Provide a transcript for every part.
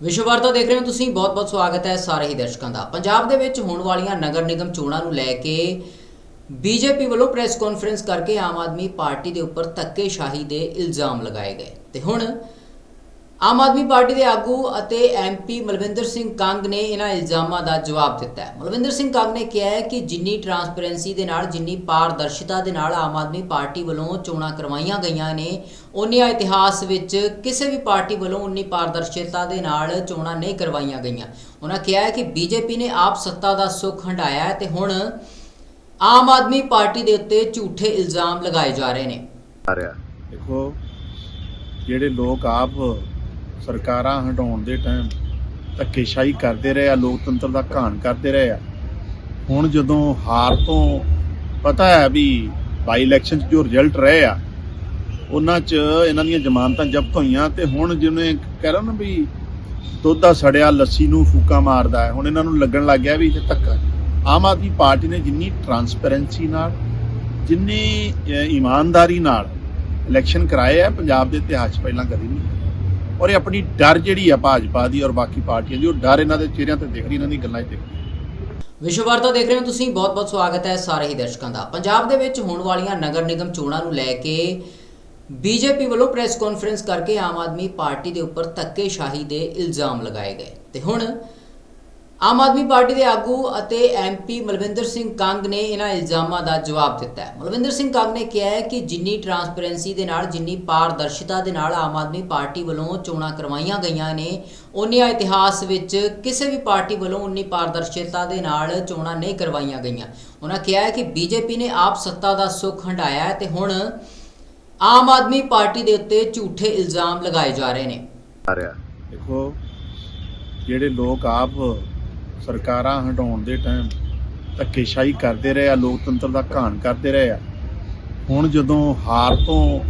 ਵਿਸ਼ਵ ਵਾਰਤਾ ਦੇਖ ਰਹੇ ਹੋ ਤੁਸੀਂ, ਬਹੁਤ-ਬਹੁਤ ਸਵਾਗਤ ਹੈ ਸਾਰੇ ਹੀ ਦਰਸ਼ਕਾਂ ਦਾ। ਪੰਜਾਬ ਦੇ ਵਿੱਚ ਹੋਣ ਵਾਲੀਆਂ ਨਗਰ ਨਿਗਮ ਚੋਣਾਂ ਨੂੰ ਲੈ ਕੇ ਬੀਜੇਪੀ ਵੱਲੋਂ ਪ੍ਰੈਸ ਕਾਨਫਰੰਸ ਕਰਕੇ ਆਮ ਆਦਮੀ ਪਾਰਟੀ ਦੇ ਉੱਪਰ ਧੱਕੇਸ਼ਾਹੀ ਦੇ ਇਲਜ਼ਾਮ ਲਗਾਏ ਗਏ। ਤੇ ਹੁਣ ਆਮ ਆਦਮੀ ਪਾਰਟੀ ਦੇ ਆਗੂ ਅਤੇ ਐਮਪੀ ਮਲਵਿੰਦਰ ਸਿੰਘ ਕੰਗ ਨੇ ਇਹਨਾਂ ਇਲਜ਼ਾਮਾਂ ਦਾ ਜਵਾਬ ਦਿੱਤਾ ਹੈ। ਮਲਵਿੰਦਰ ਸਿੰਘ ਕੰਗ ਨੇ ਕਿਹਾ ਹੈ ਕਿ ਜਿੰਨੀ ਟਰਾਂਸਪੇਰੈਂਸੀ ਦੇ ਨਾਲ, ਜਿੰਨੀ ਪਾਰਦਰਸ਼ਤਾ ਦੇ ਨਾਲ ਆਮ ਆਦਮੀ ਪਾਰਟੀ ਵੱਲੋਂ ਚੋਣਾਂ ਕਰਵਾਈਆਂ ਗਈਆਂ ਨੇ ਉਨੀਆਂ ਇਤਿਹਾਸ ਵਿੱਚ ਕਿਸੇ ਵੀ ਪਾਰਟੀ ਵੱਲੋਂ ਉਨੀ ਪਾਰਦਰਸ਼ਤਾ ਦੇ ਨਾਲ ਚੋਣਾਂ ਨਹੀਂ ਕਰਵਾਈਆਂ ਗਈਆਂ। ਉਹਨਾਂ ਕਿਹਾ ਹੈ ਕਿ ਬੀਜੇਪੀ ਨੇ ਆਪ ਸੱਤਾ ਦਾ ਸੁੱਖ ਹੰਡਾਇਆ ਹੈ ਤੇ ਹੁਣ ਆਮ ਆਦਮੀ ਪਾਰਟੀ ਦੇ ਉੱਤੇ ਝੂਠੇ ਇਲਜ਼ਾਮ ਲਗਾਏ ਜਾ ਰਹੇ ਨੇ। ਦੇਖੋ, ਜਿਹੜੇ ਲੋਕ ਆਪ ਸਰਕਾਰਾਂ ਹਟਾਉਣ ਦੇ ਟਾਈਮ ਧੱਕੇਸ਼ਾਹੀ ਕਰਦੇ ਰਹੇ ਆ, ਲੋਕਤੰਤਰ ਦਾ ਘਾਣ ਕਰਦੇ ਰਹੇ ਆ। ਹੁਣ ਜਦੋਂ ਹਾਰ ਤੋਂ ਪਤਾ ਹੈ ਵੀ ਬਾਈ ਇਲੈਕਸ਼ਨ 'ਚ ਜੋ ਰਿਜ਼ਲਟ ਰਹੇ ਆ, ਉਹਨਾਂ 'ਚ ਇਹਨਾਂ ਦੀਆਂ ਜ਼ਮਾਨਤਾਂ ਜ਼ਬਤ ਹੋਈਆਂ ਤੇ ਹੁਣ ਜਿਵੇਂ ਕਹਿ ਰਹੇ ਨਾ ਵੀ ਦੁੱਧ ਦਾ ਸੜਿਆ, ਲੱਸੀ ਨੂੰ ਫੂਕਾ ਮਾਰਦਾ ਹੈ। ਹੁਣ ਇਹਨਾਂ ਨੂੰ ਲੱਗਣ ਲੱਗ ਗਿਆ ਵੀ ਇਹ ਧੱਕਾ ਆਮ ਆਦਮੀ ਪਾਰਟੀ ਨੇ ਜਿੰਨੀ ਟਰਾਂਸਪੇਰੈਂਸੀ ਨਾਲ, ਜਿੰਨੀ ਇਮਾਨਦਾਰੀ ਨਾਲ ਇਲੈਕਸ਼ਨ ਕਰਾਏ ਆ, ਪੰਜਾਬ ਦੇ ਇਤਿਹਾਸ 'ਚ ਪਹਿਲਾਂ ਕਦੀ ਨਹੀਂ। ਔਰ ਇਹ ਆਪਣੀ ਡਰ ਜਿਹੜੀ ਆ ਭਾਜਪਾ ਦੀ ਔਰ ਬਾਕੀ ਪਾਰਟੀਆਂ ਦੀ, ਉਹ ਡਰ ਇਹਨਾਂ ਦੇ ਚਿਹਰਿਆਂ ਤੇ ਦਿਖ ਰਹੀ, ਇਹਨਾਂ ਦੀ ਗੱਲਾਂ 'ਚ ਦਿਖ ਰਹੀ ਵਿਸ਼ਵ ਵਾਰਤਾ ਦੇਖ ਰਹੇ ਹੋ ਤੁਸੀਂ, ਬਹੁਤ-ਬਹੁਤ ਸਵਾਗਤ ਹੈ ਸਾਰੇ ਹੀ ਦਰਸ਼ਕਾਂ ਦਾ। ਪੰਜਾਬ ਦੇ ਵਿੱਚ ਹੋਣ ਵਾਲੀਆਂ ਨਗਰ ਨਿਗਮ ਚੋਣਾਂ ਨੂੰ ਲੈ ਕੇ ਬੀਜੇਪੀ ਵੱਲੋਂ ਪ੍ਰੈਸ ਕਾਨਫਰੰਸ ਕਰਕੇ ਆਮ ਆਦਮੀ ਪਾਰਟੀ ਦੇ ਉੱਪਰ ਧੱਕੇਸ਼ਾਹੀ ਦੇ ਇਲਜ਼ਾਮ ਲਗਾਏ ਗਏ। ਤੇ ਹੁਣ ਆਮ ਆਦਮੀ ਪਾਰਟੀ ਦੇ ਆਗੂ ਅਤੇ ਐਮਪੀ ਮਲਵਿੰਦਰ ਸਿੰਘ ਕੰਗ ਨੇ ਇਹਨਾਂ ਇਲਜ਼ਾਮਾਂ ਦਾ ਜਵਾਬ ਦਿੱਤਾ ਹੈ। ਮਲਵਿੰਦਰ ਸਿੰਘ ਕੰਗ ਨੇ ਕਿਹਾ ਹੈ ਕਿ ਜਿੰਨੀ ਟਰਾਂਸਪੇਰੈਂਸੀ ਦੇ ਨਾਲ, ਜਿੰਨੀ ਪਾਰਦਰਸ਼ਤਾ ਦੇ ਨਾਲ ਆਮ ਆਦਮੀ ਪਾਰਟੀ ਵੱਲੋਂ ਚੋਣਾਂ ਕਰਵਾਈਆਂ ਗਈਆਂ ਨੇ ਉਨੀਆਂ ਇਤਿਹਾਸ ਵਿੱਚ ਕਿਸੇ ਵੀ ਪਾਰਟੀ ਵੱਲੋਂ ਉਨੀ ਪਾਰਦਰਸ਼ਤਾ ਦੇ ਨਾਲ ਚੋਣਾਂ ਨਹੀਂ ਕਰਵਾਈਆਂ ਗਈਆਂ। ਉਹਨਾਂ ਕਿਹਾ ਹੈ ਕਿ ਬੀਜੇਪੀ ਨੇ ਆਪ ਸੱਤਾ ਦਾ ਸੁੱਖ ਹੰਡਾਇਆ ਹੈ ਤੇ ਹੁਣ ਆਮ ਆਦਮੀ ਪਾਰਟੀ ਦੇ ਉੱਤੇ ਝੂਠੇ ਇਲਜ਼ਾਮ ਲਗਾਏ ਜਾ ਰਹੇ ਨੇ। ਦੇਖੋ, ਜਿਹੜੇ ਲੋਕ ਆਪ ਸਰਕਾਰਾਂ ਹਟਾਉਣ ਦੇ ਟਾਈਮ ਧੱਕੇਸ਼ਾਹੀ ਕਰਦੇ ਰਹੇ ਆ, ਲੋਕਤੰਤਰ ਦਾ ਘਾਣ ਕਰਦੇ ਰਹੇ ਆ। ਹੁਣ ਜਦੋਂ ਹਾਰ ਤੋਂ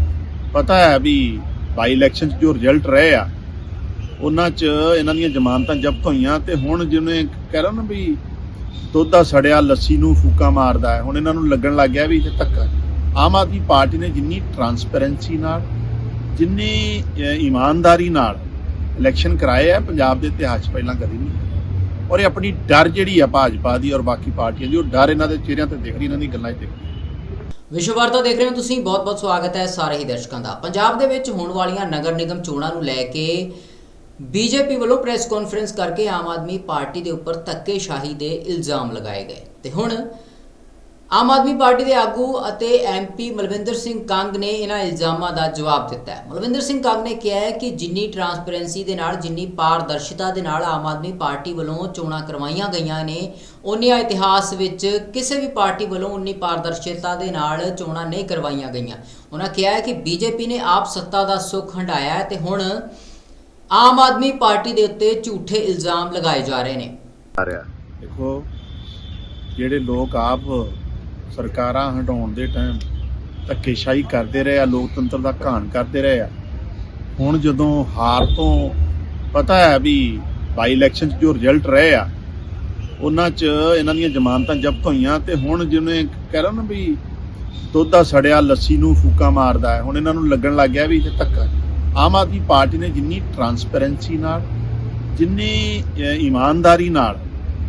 ਪਤਾ ਹੈ ਵੀ ਬਾਈ ਇਲੈਕਸ਼ਨ 'ਚ ਜੋ ਰਿਜ਼ਲਟ ਰਹੇ ਆ, ਉਹਨਾਂ 'ਚ ਇਹਨਾਂ ਦੀਆਂ ਜ਼ਮਾਨਤਾਂ ਜ਼ਬਤ ਹੋਈਆਂ ਤੇ ਹੁਣ ਜਿਵੇਂ ਕਹਿ ਰਹੇ ਨਾ ਵੀ ਦੁੱਧ ਦਾ ਸੜਿਆ, ਲੱਸੀ ਨੂੰ ਫੂਕਾ ਮਾਰਦਾ ਹੈ। ਹੁਣ ਇਹਨਾਂ ਨੂੰ ਲੱਗਣ ਲੱਗ ਗਿਆ ਵੀ ਇਹ ਧੱਕਾ ਆਮ ਆਦਮੀ ਪਾਰਟੀ ਨੇ ਜਿੰਨੀ ਟਰਾਂਸਪੇਰੈਂਸੀ ਨਾਲ, ਜਿੰਨੀ ਇਮਾਨਦਾਰੀ ਨਾਲ ਇਲੈਕਸ਼ਨ ਕਰਾਏ ਆ, ਪੰਜਾਬ ਦੇ ਇਤਿਹਾਸ 'ਚ ਪਹਿਲਾਂ ਕਦੀ ਨਹੀਂ। ਔਰ ਇਹ ਆਪਣੀ ਡਰ ਜਿਹੜੀ ਆ ਭਾਜਪਾ ਦੀ ਔਰ ਬਾਕੀ ਪਾਰਟੀਆਂ ਦੀ, ਉਹ ਡਰ ਇਹਨਾਂ ਦੇ ਚਿਹਰਿਆਂ ਤੇ ਦਿਖ ਰਹੀ, ਇਹਨਾਂ ਦੀ ਗੱਲਾਂ 'ਚ ਦਿਖ ਰਹੀ ਵਿਸ਼ਵ ਵਾਰਤਾ ਦੇਖ ਰਹੇ ਹੋ ਤੁਸੀਂ, ਬਹੁਤ-ਬਹੁਤ ਸਵਾਗਤ ਹੈ ਸਾਰੇ ਹੀ ਦਰਸ਼ਕਾਂ ਦਾ। ਪੰਜਾਬ ਦੇ ਵਿੱਚ ਹੋਣ ਵਾਲੀਆਂ ਨਗਰ ਨਿਗਮ ਚੋਣਾਂ ਨੂੰ ਲੈ ਕੇ ਬੀਜੇਪੀ ਵੱਲੋਂ ਪ੍ਰੈਸ ਕਾਨਫਰੰਸ ਕਰਕੇ ਆਮ ਆਦਮੀ ਪਾਰਟੀ ਦੇ ਉੱਪਰ ਧੱਕੇਸ਼ਾਹੀ ਦੇ ਇਲਜ਼ਾਮ ਲਗਾਏ ਗਏ। ਤੇ ਹੁਣ ਆਮ ਆਦਮੀ ਪਾਰਟੀ ਦੇ ਆਗੂ ਅਤੇ ਐਮਪੀ ਮਲਵਿੰਦਰ ਸਿੰਘ ਕੰਗ ਨੇ ਇਹਨਾਂ ਇਲਜ਼ਾਮਾਂ ਦਾ ਜਵਾਬ ਦਿੱਤਾ ਹੈ। ਮਲਵਿੰਦਰ ਸਿੰਘ ਕੰਗ ਨੇ ਕਿਹਾ ਹੈ ਕਿ ਜਿੰਨੀ ਟਰਾਂਸਪੇਰੈਂਸੀ ਦੇ ਨਾਲ, ਜਿੰਨੀ ਪਾਰਦਰਸ਼ਤਾ ਦੇ ਨਾਲ ਆਮ ਆਦਮੀ ਪਾਰਟੀ ਵੱਲੋਂ ਚੋਣਾਂ ਕਰਵਾਈਆਂ ਗਈਆਂ ਨੇ ਉਨੀਆਂ ਇਤਿਹਾਸ ਵਿੱਚ ਕਿਸੇ ਵੀ ਪਾਰਟੀ ਵੱਲੋਂ ਉਨੀ ਪਾਰਦਰਸ਼ਤਾ ਦੇ ਨਾਲ ਚੋਣਾਂ ਨਹੀਂ ਕਰਵਾਈਆਂ ਗਈਆਂ। ਉਹਨਾਂ ਕਿਹਾ ਹੈ ਕਿ ਬੀਜੇਪੀ ਨੇ ਆਪ ਸੱਤਾ ਦਾ ਸੁੱਖ ਹੰਡਾਇਆ ਹੈ ਤੇ ਹੁਣ ਆਮ ਆਦਮੀ ਪਾਰਟੀ ਦੇ ਉੱਤੇ ਝੂਠੇ ਇਲਜ਼ਾਮ ਲਗਾਏ ਜਾ ਰਹੇ ਨੇ। ਦੇਖੋ, ਜਿਹੜੇ ਲੋਕ ਆਪ ਸਰਕਾਰਾਂ ਹਟਾਉਣ ਦੇ ਟਾਈਮ ਧੱਕੇਸ਼ਾਹੀ ਕਰਦੇ ਰਹੇ ਆ, ਲੋਕਤੰਤਰ ਦਾ ਘਾਣ ਕਰਦੇ ਰਹੇ ਆ। ਹੁਣ ਜਦੋਂ ਹਾਰ ਤੋਂ ਪਤਾ ਹੈ ਵੀ ਬਾਈ ਇਲੈਕਸ਼ਨ 'ਚ ਜੋ ਰਿਜ਼ਲਟ ਰਹੇ ਆ, ਉਹਨਾਂ 'ਚ ਇਹਨਾਂ ਦੀਆਂ ਜ਼ਮਾਨਤਾਂ ਜ਼ਬਤ ਹੋਈਆਂ ਤੇ ਹੁਣ ਜਿਵੇਂ ਕਹਿ ਰਹੇ ਨਾ ਵੀ ਦੁੱਧ ਦਾ ਸੜਿਆ ਲੱਸੀ ਨੂੰ ਫੂਕਾ ਮਾਰਦਾ ਹੈ, ਹੁਣ ਇਹਨਾਂ ਨੂੰ ਲੱਗਣ ਲੱਗ ਗਿਆ ਵੀ ਇਹ ਧੱਕਾ ਆਮ ਆਦਮੀ ਪਾਰਟੀ ਨੇ ਜਿੰਨੀ ਟਰਾਂਸਪੇਰੈਂਸੀ ਨਾਲ, ਜਿੰਨੀ ਇਮਾਨਦਾਰੀ ਨਾਲ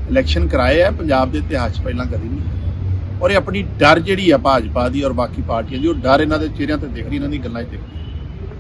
ਇਲੈਕਸ਼ਨ ਕਰਾਏ ਆ, ਪੰਜਾਬ ਦੇ ਇਤਿਹਾਸ 'ਚ ਪਹਿਲਾਂ ਕਦੀ ਨਹੀਂ। ਔਰ ਇਹ ਆਪਣੀ ਡਰ ਜਿਹੜੀ ਆ ਭਾਜਪਾ ਦੀ ਔਰ ਬਾਕੀ ਪਾਰਟੀਆਂ ਦੀ, ਉਹ ਡਰ ਇਹਨਾਂ ਦੇ ਚਿਹਰਿਆਂ ਤੇ ਦਿਖ ਰਹੀ, ਇਹਨਾਂ ਦੀ ਗੱਲਾਂ 'ਚ ਦਿਖ ਰਹੀ